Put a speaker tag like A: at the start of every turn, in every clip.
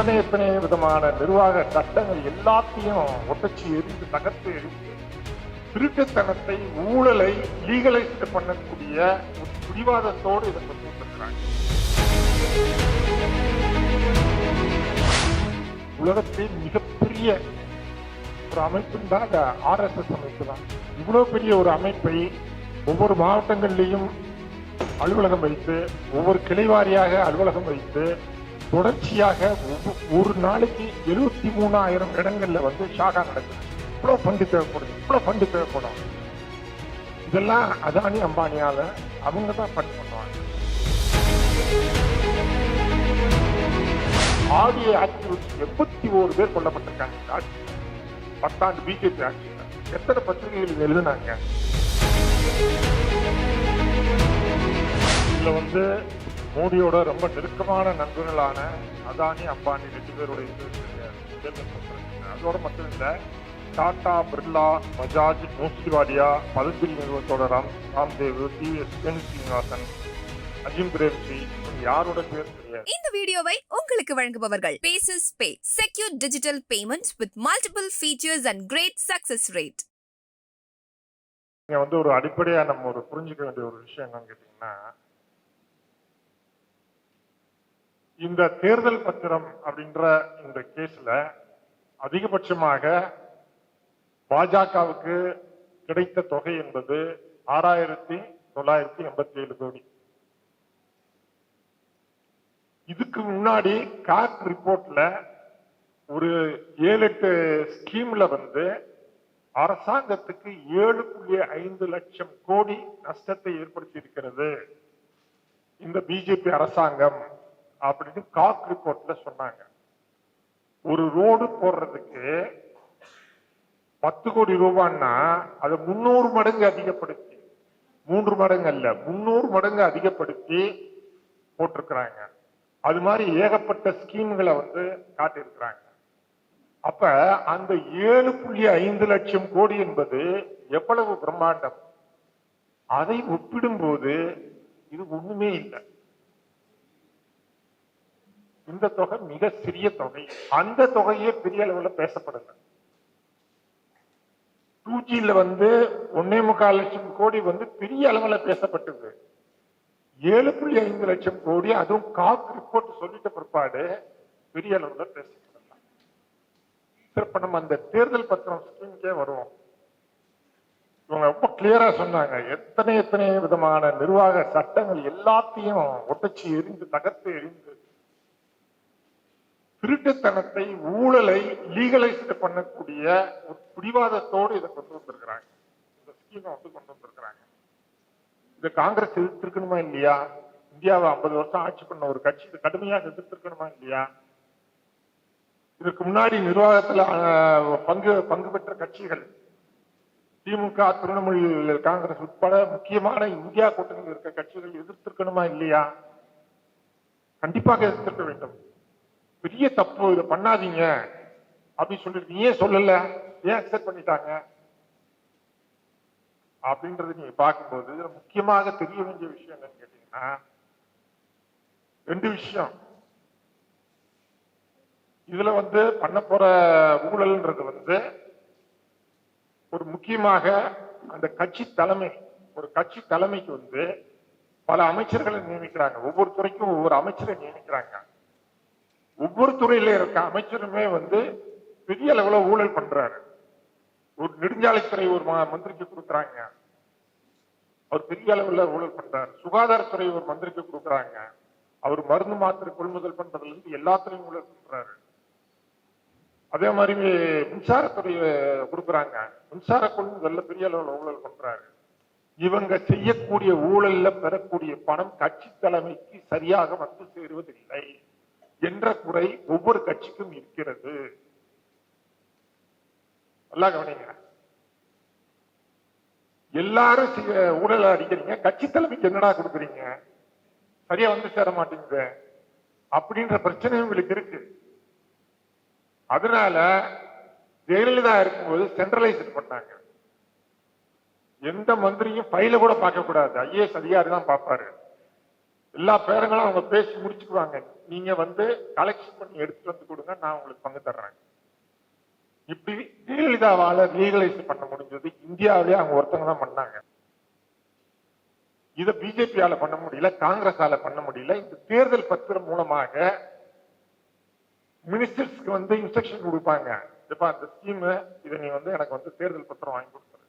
A: எத்தனை எத்தனை விதமான நிர்வாக சட்டங்கள் எல்லாத்தையும் ஒட்டச்சி எரிந்து தகர்த்து எரிந்து திருட்டுத்தனத்தை ஊழலை லீகலைஸ் பண்ணக்கூடிய ஒரு பிடிவாதத்தோடு இதை கொண்டு வந்திருக்கிறாங்க. உலகத்தின் மிகப்பெரிய ஒரு அமைப்புன்னா அந்த ஆர்எஸ்எஸ் அமைப்பு தான். இவ்வளவு பெரிய ஒரு அமைப்பை ஒவ்வொரு மாவட்டங்கள்லையும் அலுவலகம் வைத்து ஒவ்வொரு கிளை வாரியாக அலுவலகம் வைத்து தொடர்ச்சியாக ஒரு நாளைக்கு எழுபத்தி மூணாயிரம் இடங்கள்ல வந்து ஷாகா நடக்குது. இவ்வளவு ஃபண்டு தேவைப்படுது இவ்வளவு ஃபண்டு தேவைப்படும். இதெல்லாம் அதானி அம்பானியால அவங்க தான் ஃபண்ட் பண்ணுவாங்க. ஆடியோ ஆக்டிவிட்டி எண்பத்தி ஓரு பேர் கொல்லப்பட்டிருக்காங்க இந்த பத்தாண்டு பிஜேபி ஆட்சியில் எத்தனை பத்திரிகைகள் எழுதினாங்க? இதுல வந்து மோடியோட ரொம்ப நெருக்கமான நண்பர்களான அதானி அம்பானி ரெண்டு தேர்ந்தெடுக்கப்பட்டிருக்கு. அதோட மட்டும் இல்ல டாடா பிர்லா பஜாஜ் மோசிவாடியா பதஞ்சலி நிறுவனத்தோட ராம் ராம்தேவ் டிவிஎஸ் சீனிவாசன் அஜிம் பிரேம்ஜி இவங்க யாரோட பேர் தெரியாது
B: இந்த வீடியோவை உங்களுக்கு வழங்குபவர்கள் bases pay secure digital payment with multiple features and great success rate
A: இங்க வந்து ஒரு அடிப்படையா நம்ம ஒரு புரிஞ்சுக்க வேண்டிய ஒரு விஷயம் என்னன்னு கேட்டீங்கன்னா இந்த தேர்தல் பத்திரம் அப்படின்ற இந்த கேஸ்ல அதிகபட்சமாக பாஜகவுக்கு கிடைத்த தொகை என்பது ஆறாயிரத்தி தொள்ளாயிரத்தி எண்பத்தி ஏழு கோடி. இதுக்கு முன்னாடி கார்ட் ரிப்போர்ட்ல ஒரு ஏழு எட்டு ஸ்கீம்ல வந்து அரசாங்கத்துக்கு ஏழு புள்ளி ஐந்து லட்சம் கோடி நஷ்டத்தை ஏற்படுத்தி இருக்கிறது இந்த பிஜேபி அரசாங்கம். அப்படின்னு காக் ரிப்போர்ட்ல சொன்னாங்க. ஒரு ரோடு போடுறதுக்கு பத்து கோடி ரூபான்னா அதை முன்னூறு மடங்கு அதிகப்படுத்தி மூன்று மடங்கு அல்ல முன்னூறு மடங்கு அதிகப்படுத்தி போட்டிருக்கிறாங்க. அது மாதிரி ஏகப்பட்ட ஸ்கீம்களை வந்து காட்டியிருக்கிறாங்க. அப்ப அந்த ஏழு புள்ளி ஐந்து லட்சம் கோடி என்பது எவ்வளவு பிரம்மாண்டம்? அதை ஒப்பிடும்போது இது ஒண்ணுமே இல்லை. இந்த தொகை மிக சிறிய தொகை. அந்த தொகையே பெரிய அளவுல பேசப்படல டூ ஜியில் வந்து ஒன்னே முக்கால் லட்சம் கோடி வந்து பெரிய அளவுல பேசப்பட்டது. ஏழு புள்ளி ஐந்து லட்சம் கோடி அதுவும் காக் ரிப்போர்ட் சொல்லிட்ட பிற்பாடு பெரிய அளவுல பேசப்படலாம். சரி, நம்ம அந்த தேர்தல் பத்திரம் ஸ்கீமுக்கே வருவோம். இவங்க ரொம்ப கிளியரா சொன்னாங்க. எத்தனை எத்தனை விதமான நிர்வாக சட்டங்கள் எல்லாத்தையும் ஒட்டச்சி எரிந்து தகர்த்து எரிந்து திருட்டுத்தனத்தை ஊழலை லீகலைஸ் பண்ணக்கூடிய ஒரு பிடிவாதத்தோடு இதை கொண்டு வந்திருக்கிறாங்க. இந்த ஸ்கீமை வந்து கொண்டு வந்திருக்கிறாங்க. இதை காங்கிரஸ் எதிர்த்திருக்கணுமா இல்லையா? இந்தியாவை ஐம்பது வருஷம் ஆட்சி பண்ண ஒரு கட்சி இது கடுமையாக எதிர்த்திருக்கணுமா இல்லையா? இதற்கு முன்னாடி நிர்வாகத்துல பங்கு பங்கு பெற்ற கட்சிகள் திமுக திரிணாமுல் காங்கிரஸ் உட்பட முக்கியமான இந்தியா கூட்டணியில் இருக்க கட்சிகள் எதிர்த்திருக்கணுமா இல்லையா? கண்டிப்பாக எதிர்த்திருக்க வேண்டும். பெரிய தப்பு இதை பண்ணாதீங்க. அப்படின்னு சொல்லிட்டு நீ ஏன் சொல்லல. ஏன் அக்செப்ட் பண்ணிட்டாங்க? அப்படின்றது நீங்க பார்க்கும்போது முக்கியமாக தெரிய வேண்டிய விஷயம் என்னன்னு கேட்டீங்கன்னா ரெண்டு விஷயம். இதுல வந்து பண்ண போற ஊழல்ன்றது வந்து ஒரு முக்கியமாக அந்த கட்சி தலைமை ஒரு கட்சி தலைமைக்கு வந்து பல அமைச்சர்களை நியமிக்கிறாங்க. ஒவ்வொரு துறைக்கும் ஒவ்வொரு அமைச்சரை நியமிக்கிறாங்க. ஒவ்வொரு துறையில இருக்க அமைச்சருமே வந்து பெரிய அளவுல ஊழல் பண்றாரு. ஒரு நெடுஞ்சாலைத்துறை ஒரு ம- மந்திரிக்கு கொடுக்குறாங்க. அவர் பெரிய அளவுல ஊழல் பண்றாரு. சுகாதாரத்துறை ஒரு மந்திரிக்கு கொடுக்குறாங்க. அவர் மருந்து மாத்திரை கொள்முதல் பண்றதுல இருந்து எல்லாத்துலையும் ஊழல் பண்றாரு. அதே மாதிரி மின்சாரத்துறை கொடுக்குறாங்க. மின்சார கொள்முதல்ல பெரிய அளவுல ஊழல் பண்றாரு. இவங்க செய்யக்கூடிய ஊழல்ல பெறக்கூடிய பணம் கட்சி தலைமைக்கு சரியாக வந்து சேருவதில்லை. என்ற குறை ஒவ்வொரு கட்சிக்கும் இருக்கிறது. நல்லா கவனிங்க. எல்லாரும் ஊழல அடிக்கிறீங்க. கட்சி தலைமைக்கு என்னடா கொடுக்குறீங்க? சரியா வந்து சேர மாட்டேங்குது அப்படின்ற பிரச்சனை உங்களுக்கு இருக்கு. அதனால ஜெயலலிதா இருக்கும்போது சென்ட்ரலைஸ்ட் பண்ணாங்க. எந்த மந்திரியும் ஃபைல கூட பார்க்க கூடாது ஐஏஎஸ் அதிகாரி தான் பார்ப்பாரு. எல்லா பேரங்களும் அவங்க பேசி முடிச்சுக்குவாங்க. நீங்க வந்து கலெக்ஷன் பண்ணி எடுத்துட்டு வந்து கொடுங்க நான் உங்களுக்கு பங்கு தர்றேன். இப்படி ஜெயலலிதாவால லீகலைஸ் பண்ண முடிஞ்சது. இந்தியாவிலே அவங்க ஒருத்தங்க தான் பண்ணாங்க. இத பிஜேபியால பண்ண முடியல காங்கிரஸால பண்ண முடியல. இந்த தேர்தல் பத்திரம் மூலமாக மினிஸ்டர்ஸ்க்கு வந்து இன்ஸ்ட்ரக்ஷன் கொடுப்பாங்க. இப்ப அந்த ஸ்கீம் இதை நீ வந்து எனக்கு வந்து தேர்தல் பத்திரம் வாங்கி கொடுத்துரு.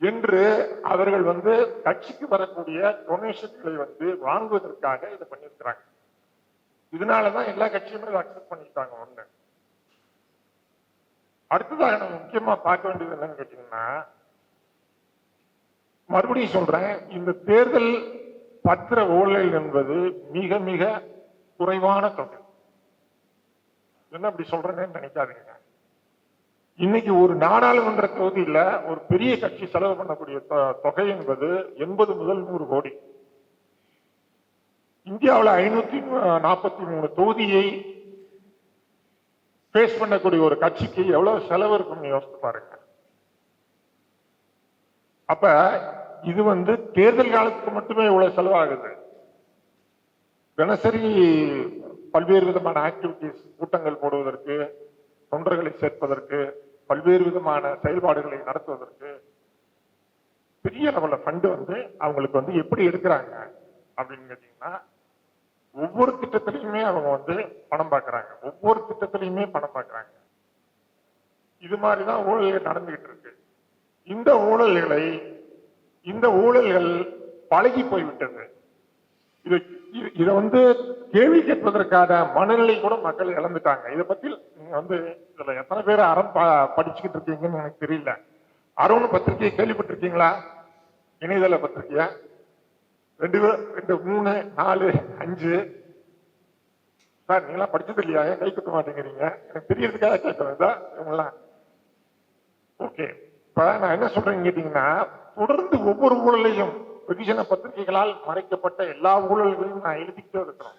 A: என்று அவர்கள் வந்து கட்சிக்கு வரக்கூடிய டொனேஷன்களை வந்து வாங்குவதற்காக இதை பண்ணியிருக்கிறாங்க. இதனாலதான் எல்லா கட்சியுமே அக்செப்ட் பண்ணிட்டாங்க ஒண்ணு. அடுத்ததாக நம்ம முக்கியமா பார்க்க வேண்டியது என்னன்னு கேட்டீங்கன்னா மறுபடியும் சொல்றேன் இந்த தேர்தல் பத்திர ஊழல் என்பது மிக மிக குறைவான தொகை. என்ன அப்படி சொல்றேன்னு நினைக்காதீங்க. இன்னைக்கு ஒரு நாடாளுமன்ற தொகுதியில ஒரு பெரிய கட்சி செலவு பண்ணக்கூடிய தொ- தொகை என்பது எண்பது முதல் நூறு கோடி. இந்தியாவுல ஐநூத்தி நாற்பத்தி மூணு தொகுதியை பேஸ் பண்ணக்கூடிய ஒரு கட்சிக்கு எவ்வளவு செலவு இருக்கும்னு யோசித்து பாருங்க. அப்ப இது வந்து தேர்தல் காலத்துக்கு மட்டுமே இவ்வளவு செலவாகுது. தினசரி பல்வேறு விதமான ஆக்டிவிட்டிஸ் கூட்டங்கள் போடுவதற்கு தொண்டர்களை சேர்ப்பதற்கு பல்வேறு விதமான செயல்பாடுகளை நடத்துவதற்கு பெரிய லெவலில் ஃபண்டு வந்து அவங்களுக்கு வந்து எப்படி எடுக்கிறாங்க அப்படின்னு கேட்டீங்கன்னா ஒவ்வொரு திட்டத்திலையுமே அவங்க வந்து பணம் பார்க்குறாங்க. ஒவ்வொரு திட்டத்திலையுமே பணம் பார்க்குறாங்க. இது மாதிரிதான் ஊழல்கள் நடந்துகிட்டு இருக்கு. இந்த ஊழல்களை இந்த ஊழல்கள் பழகி போய்விட்டது. இது இதை வந்து கேள்வி கேட்பதற்கான மனநிலை கூட மக்கள் இழந்துட்டாங்க. இதை பத்தி நீங்க வந்து இதுல எத்தனை பேர் அறம் படிச்சுக்கிட்டு இருக்கீங்கன்னு எனக்கு தெரியல. அருண் பத்திரிகையை கேள்விப்பட்டிருக்கீங்களா? இணையதள பத்திரிகையா? ரெண்டு ரெண்டு மூணு நாலு அஞ்சு. சார் நீங்களாம் படிச்சது இல்லையா? ஏன் கை குத்த மாட்டேங்கிறீங்க? எனக்கு தெரியறதுக்காக கேட்கறேன் ஓகே. இப்ப நான் என்ன சொல்றேன்னு கேட்டீங்கன்னா தொடர்ந்து ஒவ்வொரு ஊழலையும் வெகுஜன பத்திரிகைகளால் மறைக்கப்பட்ட எல்லா ஊழல்களையும் நான் எழுதிக்கிட்டே இருக்கிறோம்.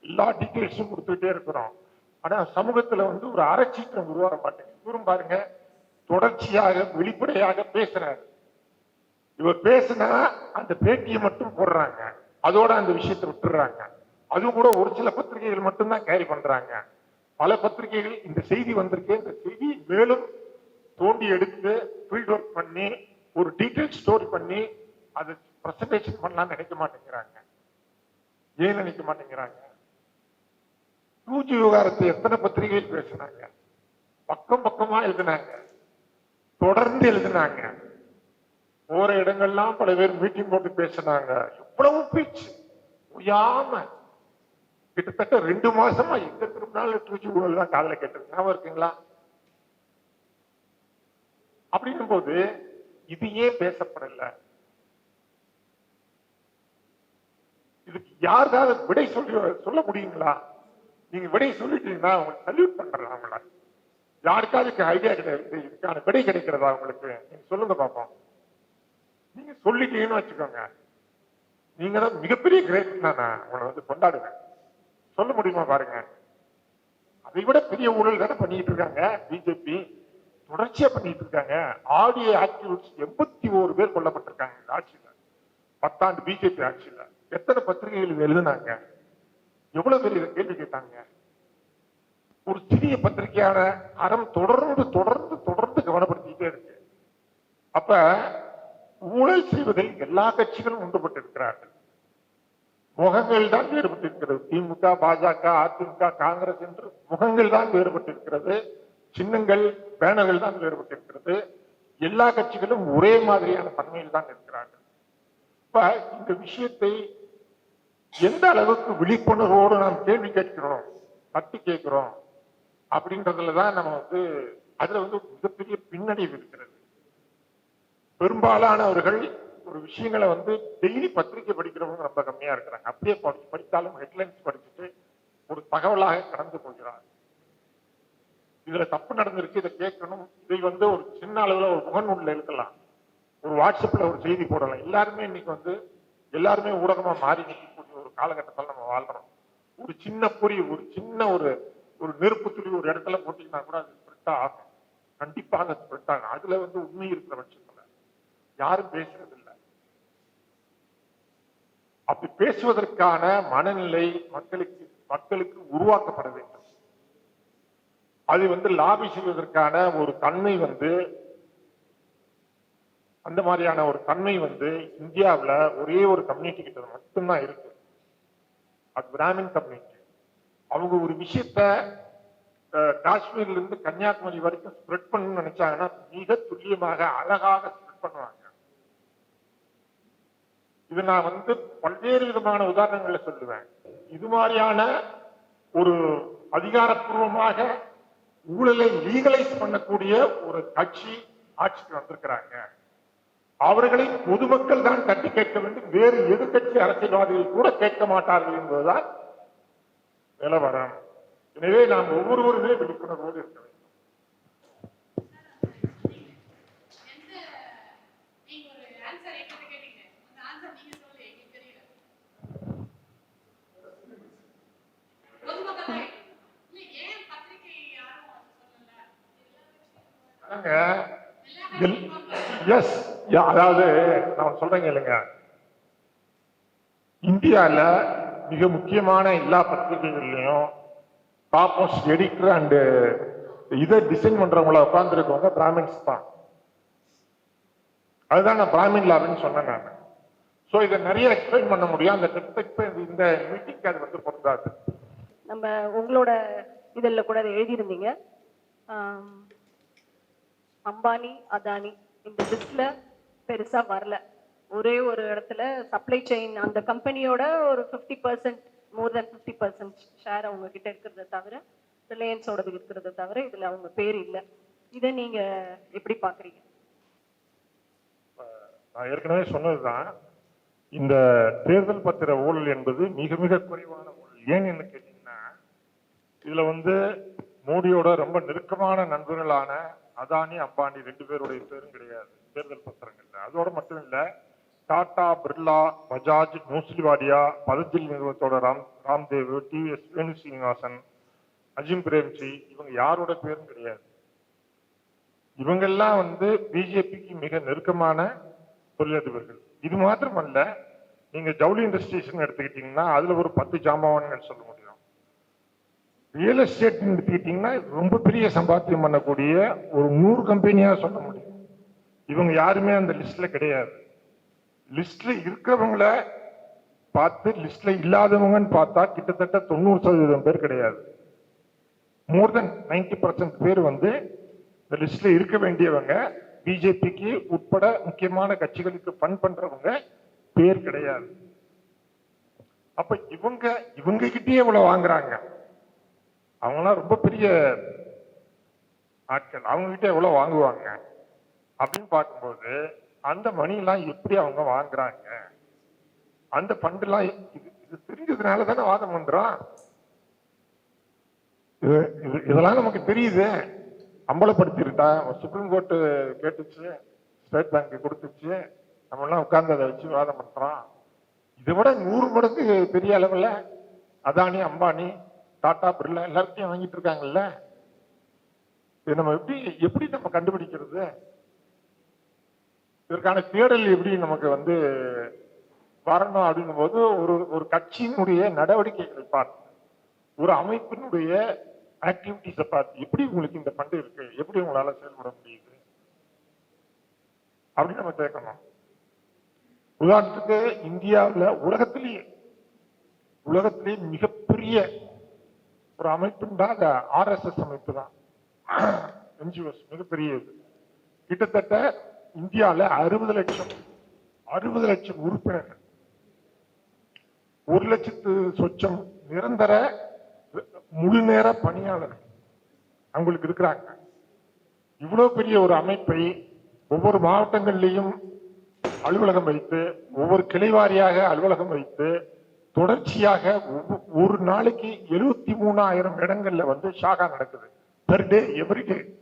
A: எல்லா டீட்டெயில்ஸும் கொடுத்துக்கிட்டே இருக்கிறோம். ஆனா சமூகத்துல வந்து ஒரு அறச்சீற்றம் உருவாக மாட்டேங்குது. இவரும் பாருங்க தொடர்ச்சியாக வெளிப்படையாக பேசுறாரு. இவர் பேசினா அந்த பேட்டியை மட்டும் போடுறாங்க. அதோட அந்த விஷயத்தை விட்டுறாங்க. அதுவும் கூட ஒரு சில பத்திரிகைகள் மட்டும்தான் கேரி பண்றாங்க. பல பத்திரிகைகள் இந்த செய்தி வந்திருக்கு இந்த செய்தி மேலும் தோண்டி எடுத்து ஃபீல்ட் ஒர்க் பண்ணி ஒரு டீட்டெயில் ஸ்டோரி பண்ணி அதை பிரசன்டேஷன் பண்ணலாம்னு நினைக்க மாட்டேங்கிறாங்க. ஏன் நினைக்க மாட்டேங்கிறாங்க? டூஜி விவகாரத்தை எத்தனை பத்திரிகைகள் பேசினாங்க? பக்கம் பக்கமா எழுதினாங்க. தொடர்ந்து எழுதினாங்க. போற இடங்கள்லாம் பல பேர் மீட்டிங் போட்டு பேசினாங்க. எவ்வளவு பேச்சு? ஓயாம கிட்டத்தட்ட ரெண்டு மாசமா எங்க திரும்பினாலும் தூச்சி ஊழல் தான் காதல கேட்டிருக்கு ஞாபகம் இருக்குங்களா? அப்படின்னும் போது இது ஏன் பேசப்படல? இதுக்கு யாருக்காவது விடை சொல்லி சொல்ல முடியுங்களா? நீங்க விடை சொல்லிட்டீங்கன்னா உங்களுக்கு சல்யூட் பண்றேன் அவங்கள யாருக்காவது ஐடியா கிடையாது இதுக்கான விடை கிடைக்கிறதா உங்களுக்கு? நீங்க சொல்லுங்க பாப்போம். நீங்க சொல்லிட்டீங்கன்னு வச்சுக்கோங்க. நீங்க தான் மிகப்பெரிய கிரேட் தானே உங்களை வந்து கொண்டாடுவேன் சொல்ல முடியுமா பாருங்க. அதை விட பெரிய ஊழல் தானே பண்ணிட்டு இருக்காங்க பிஜேபி தொடர்ச்சியா பண்ணிட்டு இருக்காங்க. ஆடியோ ஆக்டிவிட்ஸ் எண்பத்தி ஓரு பேர் கொல்லப்பட்டிருக்காங்க இந்த ஆட்சியில. பத்தாண்டு பிஜேபி ஆட்சியில. எத்தனை பத்திரிகைகள் எழுதினாங்க எழுதுனாங்க? எவ்வளவு பேர் இதை கேள்வி கேட்டாங்க ஒரு சிறிய பத்திரிகையான அறம் தொடர்ந்து தொடர்ந்து தொடர்ந்து கவனப்படுத்திக்கிட்டே இருக்கு. அப்ப ஊழல் செய்வதில் எல்லா கட்சிகளும் ஒன்றுபட்டிருக்கிறார்கள். முகங்கள் தான் வேறுபட்டிருக்கிறது. திமுக பாஜக அதிமுக காங்கிரஸ் என்று முகங்கள் தான் வேறுபட்டிருக்கிறது. சின்னங்கள் பேனர்கள் தான் வேறுபட்டிருக்கிறது. எல்லா கட்சிகளும் ஒரே மாதிரியான தன்மையில் தான் இருக்கிறார்கள். இப்ப இந்த விஷயத்தை எந்த அளவுக்கு விழிப்புணர்வோடு நாம் கேள்வி கேட்கிறோம் தட்டி கேட்கிறோம் அப்படின்றதுல தான் நம்ம வந்து அதுல வந்து மிகப்பெரிய பின்னடைவு இருக்கிறது. பெரும்பாலானவர்கள் ஒரு விஷயங்களை வந்து டெய்லி பத்திரிக்கை படிக்கிறவங்க ரொம்ப கம்மியா இருக்கிறாங்க. அப்படியே படிச்சு படித்தாலும் ஹெட்லைன்ஸ் படிச்சுட்டு ஒரு தகவலாக கடந்து போகிறார். இதுல தப்பு நடந்திருக்கு இதை கேட்கணும். இதை வந்து ஒரு சின்ன அளவுல ஒரு முகநூல்ல எழுதலாம். ஒரு வாட்ஸ்அப்ல ஒரு செய்தி போடலாம். எல்லாருமே இன்னைக்கு வந்து எல்லாருமே ஊடகமா மாறி காலகட்டத்தில் நம்ம வாழ்றோம். ஒரு சின்ன பொறி ஒரு சின்ன ஒரு ஒரு நெருப்பு துளி ஒரு இடத்துல போட்டீங்கன்னா கூட அது ஸ்ப்ரெட் ஆகும். கண்டிப்பாக ஸ்ப்ரெட் ஆகும். அதுல வந்து உண்மை இருக்கிற பட்சத்தில் யாரும் பேசுறது இல்லை அப்படி பேசுவதற்கான மனநிலை மக்களுக்கு மக்களுக்கு உருவாக்கப்பட வேண்டும். அது வந்து லாபி செய்வதற்கான ஒரு தன்மை வந்து அந்த மாதிரியான ஒரு தன்மை வந்து இந்தியாவுல ஒரே ஒரு கம்யூனிட்டி கிட்ட மட்டும்தான் இருக்கு. அது பிராமின் கம்யூனிட்டி. அவங்க ஒரு விஷயத்த காஷ்மீர்ல இருந்து கன்னியாகுமரி வரைக்கும் ஸ்ப்ரெட் பண்ணணும்னு நினைச்சாங்கன்னா மிக துல்லியமாக அழகாக ஸ்ப்ரெட் பண்ணுவாங்க. இது நான் வந்து பல்வேறு விதமான உதாரணங்களை சொல்லுவேன். இது மாதிரியான ஒரு அதிகாரப்பூர்வமாக ஊழலை லீகலைஸ் பண்ணக்கூடிய ஒரு கட்சி ஆட்சிக்கு வந்திருக்கிறாங்க. அவர்களை பொதுமக்கள் தான் தட்டி கேட்க வேண்டும். வேறு எதிர்க்கட்சி அரசியல்வாதிகள் கூட கேட்க மாட்டார்கள் என்பதுதான் நிலவரம் எனவே நாம் ஒவ்வொருவருமே விழிப்புணர்வோடு இருக்க வேண்டும். எஸ் அதாவது நான் சொல்றேங்க இல்லைங்க. இந்தியால மிக முக்கியமான எல்லா பத்திரிகைகள்லயும் டாப்போஸ் எடிட்டர் அண்டு இதை டிசைன் பண்றவங்கள உட்கார்ந்துருக்கவங்க பிராமின்ஸ் தான். அதுதான் நான் பிராமின் லாபின்னு சொன்னேன் நான். ஸோ இதை நிறைய எக்ஸ்பிளைன் பண்ண முடியும். அந்த இப்ப இந்த மீட்டிங்க்கு அது வந்து பொருந்தாது.
C: நம்ம உங்களோட இதில் கூட அதை எழுதியிருந்தீங்க. அம்பானி அதானி இந்த லிஸ்ட்ல பெருசா வரல. ஒரே ஒரு இடத்துல சப்ளை செயின் அந்த கம்பெனியோட ஒரு fifty percent more than fifty percent share அவங்க கிட்ட இருக்கிறத தவிர ரிலையன்ஸோடது இருக்கிறத தவிர இதுல அவங்க பேர் இல்லை. இதை நீங்க எப்படி பாக்குறீங்க?
A: நான் ஏற்கனவே சொன்னதுதான். இந்த தேர்தல் பத்திர ஊழல் என்பது மிக மிக குறைவான ஊழல். ஏன் என்ன கேட்டீங்கன்னா இதுல வந்து மோடியோட ரொம்ப நெருக்கமான நண்பர்களான அதானி அம்பானி ரெண்டு பேருடைய பேரும் கிடையாது. தேர்தல் பத்திரங்கள்ல அதோட மட்டும் இல்ல டாடா பிர்லா பஜாஜ் நூசிலிவாடியா பதஞ்சலி நிறுவனத்தோட ராம் ராம்தேவ் டிவிஎஸ் வேணு சீனிவாசன் அஜிம் பிரேம்ஜி இவங்க யாரோட பேரும் கிடையாது. இவங்கெல்லாம் வந்து பிஜேபிக்கு மிக நெருக்கமான தொழிலதிபர்கள். இது மாத்திரமல்ல நீங்க ஜவுளி இண்டஸ்ட்ரீஸ் எடுத்துக்கிட்டீங்கன்னா அதுல ஒரு பத்து ஜாம்பவான்கள் சொல்ல முடியும். ரியல் எஸ்டேட் எடுத்துக்கிட்டீங்கன்னா ரொம்ப பெரிய சம்பாத்தியம் பண்ணக்கூடிய ஒரு நூறு கம்பெனியா சொல்ல முடியும். இவங்க யாருமே அந்த லிஸ்ட்ல கிடையாது. லிஸ்ட்ல இருக்கிறவங்கள பார்த்து லிஸ்ட்ல இல்லாதவங்கன்னு பார்த்தா கிட்டத்தட்ட தொண்ணூறு சதவீதம் பேர் கிடையாது. மோர் தென் நைன்டி பர்சன்ட் பேர் வந்து இந்த லிஸ்ட்ல இருக்க வேண்டியவங்க பிஜேபிக்கு உட்பட முக்கியமான கட்சிகளுக்கு ஃபண்ட் பண்றவங்க பேர் கிடையாது. அப்ப இவங்க இவங்க கிட்டயே இவ்வளவு வாங்குறாங்க. அவங்களாம் ரொம்ப பெரிய ஆட்கள். அவங்க கிட்ட எவ்வளவு வாங்குவாங்க? அப்படின்னு பார்க்கும்போது அந்த மணிலாம் எப்படி அவங்க வாங்குறாங்க? அந்த ஃபண்ட் இது இது தெரிஞ்சதுனால தானே வாதம் பண்றோம்? இது இது- இதெல்லாம் நமக்கு தெரியுது. அம்பலப்படுத்திருட்டா சுப்ரீம் கோர்ட்டு கேட்டுச்சு ஸ்டேட் பேங்க் கொடுத்துச்சு நம்ம எல்லாம் உட்கார்ந்து அதை வச்சு வாதம் பண்றோம். இதை விட நூறு மடங்கு பெரிய அளவில் அதானி அம்பானி டாடா பிர்லா எல்லாத்தையும் வாங்கிட்டு இருக்காங்கல்ல? இது நம்ம எப்படி எப்படி நம்ம கண்டுபிடிக்கிறது? இதற்கான தேடல் எப்படி நமக்கு வந்து வரணும் அப்படின்னும் போது ஒரு ஒரு கட்சியினுடைய நடவடிக்கைகளை பார்த்து ஒரு அமைப்பினுடைய ஆக்டிவிட்டிஸை பார்த்து எப்படி உங்களுக்கு இந்த ஃபண்ட் இருக்கு? எப்படி உங்களால செயல்பட முடியுது? அப்படின்னு நம்ம கேட்கணும். உதாரணத்துக்கு இந்தியாவுல உலகத்திலேயே உலகத்திலேயே மிகப்பெரிய ஒரு அமைப்புண்டா அந்த ஆர்எஸ்எஸ் அமைப்பு தான். என்ஜிஓஸ் மிகப்பெரியது கிட்டத்தட்ட இந்தியாவில் அறுபது லட்சம் அறுபது லட்சம் உறுப்பினர்கள். ஒரு லட்சத்து சொச்சம் நிரந்தர முழு நேர பணியாளர்கள் அவங்களுக்கு இருக்கிறாங்க. இவ்வளவு பெரிய ஒரு அமைப்பை ஒவ்வொரு மாவட்டங்கள்லையும் அலுவலகம் வைத்து ஒவ்வொரு கிளைவாரியாக அலுவலகம் வைத்து தொடர்ச்சியாக ஒவ்வொ- ஒரு நாளைக்கு எழுபத்தி மூணாயிரம் இடங்கள்ல வந்து ஷாகா நடக்குது. பெர் டே எவ்ரி டே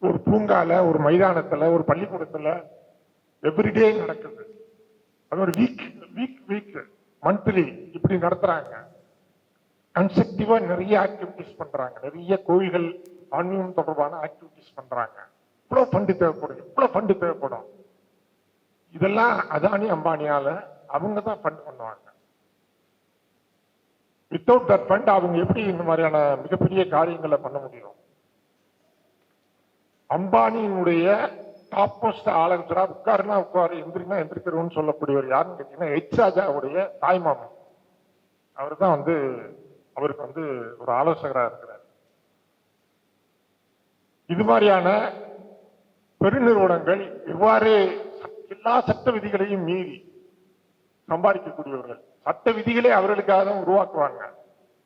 A: ஒரு பூங்கால ஒரு மைதானத்துல ஒரு பள்ளிக்கூடத்துல எவ்ரிடே நடக்குது. அது ஒரு வீக் வீக் வீக் மந்த்லி இப்படி நடத்துறாங்க. கன்ஸ்ட்ரக்டிவா நிறைய ஆக்டிவிட்டிஸ் பண்றாங்க. நிறைய கோயில்கள் ஆன்மீகம் தொடர்பான ஆக்டிவிட்டிஸ் பண்றாங்க. இவ்வளவு ஃபண்டு தேவைப்படும் இவ்வளவு ஃபண்டு தேவைப்படும். இதெல்லாம் அதானி அம்பானியால அவங்க தான் ஃபண்ட் பண்ணுவாங்க. வித்தவுட் தட் ஃபண்ட் அவங்க எப்படி இந்த மாதிரியான மிகப்பெரிய காரியங்களை பண்ண முடியும்? அம்பானியினுடைய டாப் மோஸ்ட் ஆலோசரா உட்காருனா உட்காரு எந்திரினா எந்திரிக்கிறோம்னு சொல்லக்கூடியவர் யாருன்னு கேட்டீங்கன்னா எச் ராஜாவுடைய தாய்மாமன் அவர் தான் வந்து அவருக்கு வந்து ஒரு ஆலோசகரா இருக்கிறார். இது மாதிரியான பெருநிறுவனங்கள் எவ்வாறு எல்லா சட்ட விதிகளையும் மீறி சம்பாதிக்கக்கூடியவர்கள். சட்ட விதிகளே அவர்களுக்காக தான் உருவாக்குவாங்க.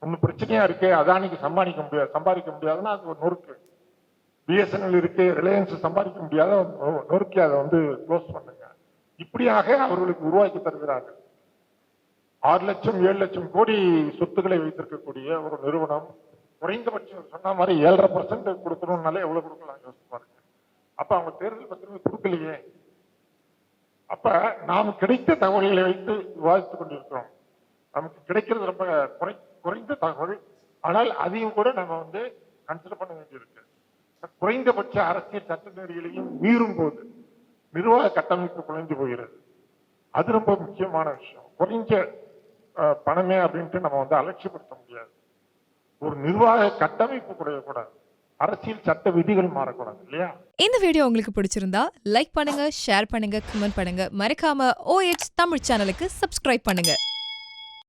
A: ஒன்னும் பிரச்சனையா இருக்கு அதானிக்கு சம்பாதிக்க முடியாது சம்பாதிக்க முடியாதுன்னா அது ஒரு நொறுக்கு. பிஎஸ்என்எல் இருக்கு ரிலையன்ஸ் சம்பாதிக்க முடியாத நொ- நொறுக்கி அதை வந்து க்ளோஸ் பண்ணுங்க. இப்படியாக அவர்களுக்கு உருவாக்கி தருகிறார்கள். ஆறு லட்சம் ஏழு லட்சம் கோடி சொத்துக்களை வைத்திருக்கக்கூடிய ஒரு நிறுவனம் குறைந்தபட்சம் சொன்ன மாதிரி ஏழரை பர்சன்ட் கொடுக்கணும்னாலே எவ்வளவு கொடுக்கலாம் யோசிச்சு பாருங்க. அப்ப அவங்க தேர்தல் பத்திரமே கொடுக்கலையே. அப்ப நாம் கிடைத்த தகவல்களை வைத்து விவாதித்துக் கொண்டிருக்கிறோம். நமக்கு கிடைக்கிறது ரொம்ப குறை குறைந்த தகவல். ஆனால் அதையும் கூட நம்ம வந்து கன்சிடர் பண்ண வேண்டியிருக்கு. குறைந்தபட்ச அரசியல் சட்ட நெறிகளையும் மீறும் போது நிர்வாக கட்டமைப்பு குறைந்து போகிறது. அது ரொம்ப முக்கியமான விஷயம். குறைஞ்ச பணமே அப்படின்ட்டு நம்ம வந்து அலட்சியப்படுத்த முடியாது. ஒரு நிர்வாக கட்டமைப்பு குறையக்கூடாது. அரசியல் சட்ட விதிகள் மாறக்கூடாது இல்லையா?
D: இந்த வீடியோ உங்களுக்கு பிடிச்சிருந்தா லைக் பண்ணுங்க ஷேர் பண்ணுங்க கமெண்ட் பண்ணுங்க. மறக்காம ஓஎச் தமிழ் சேனலுக்கு சப்ஸ்கிரைப் பண்ணுங்க.